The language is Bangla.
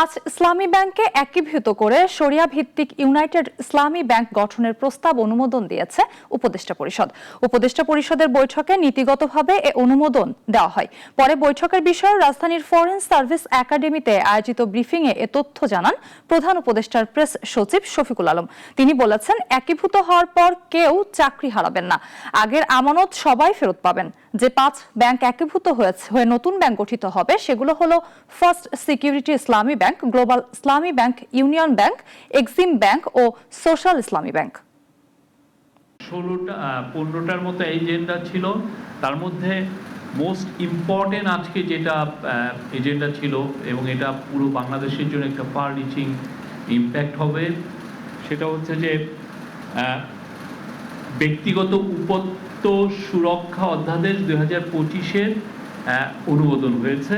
পাঁচ ইসলামী ব্যাংকে একীভূত করে শরিয়া ভিত্তিক ইউনাইটেড ইসলামী ব্যাংক গঠনের প্রস্তাব অনুমোদন দিয়েছে উপদেষ্টা পরিষদ। উপদেষ্টা পরিষদের বৈঠকে নীতিগতভাবে এ অনুমোদন দেওয়া হয়। পরে বৈঠকের বিষয়ে রাজধানীর ফরেন সার্ভিস একাডেমিতে আয়োজিত ব্রিফিংয়ে এ তথ্য জানান প্রধান উপদেষ্টার প্রেস সচিব শফিকুল আলম। তিনি বলেছেন, একীভূত হওয়ার পর কেউ চাকরি হারাবেন না। আগের আমানত সবাই ফেরত পাবেন। যে পাঁচ ব্যাংক একীভূত হয়েছে, হয়ে নতুন ব্যাংক গঠিত হবে, সেগুলো হলো first security Islami bank global Islami bank, union bank, Exim bank ও সোশ্যাল ইসলামী ব্যাংক। ষোলোটা পনেরোটার মতো এজেন্ডা ছিল। তার মধ্যে মোস্ট ইম্পর্টেন্ট আজকে যেটা এজেন্ডা ছিল এবং এটা পুরো বাংলাদেশের জন্য একটা ফার রিচিং ইম্প্যাক্ট হবে, সেটা হচ্ছে যে ব্যক্তিগত উপত্য সুরক্ষা অধ্যাদেশ দুই হাজার পঁচিশের অনুমোদন হয়েছে।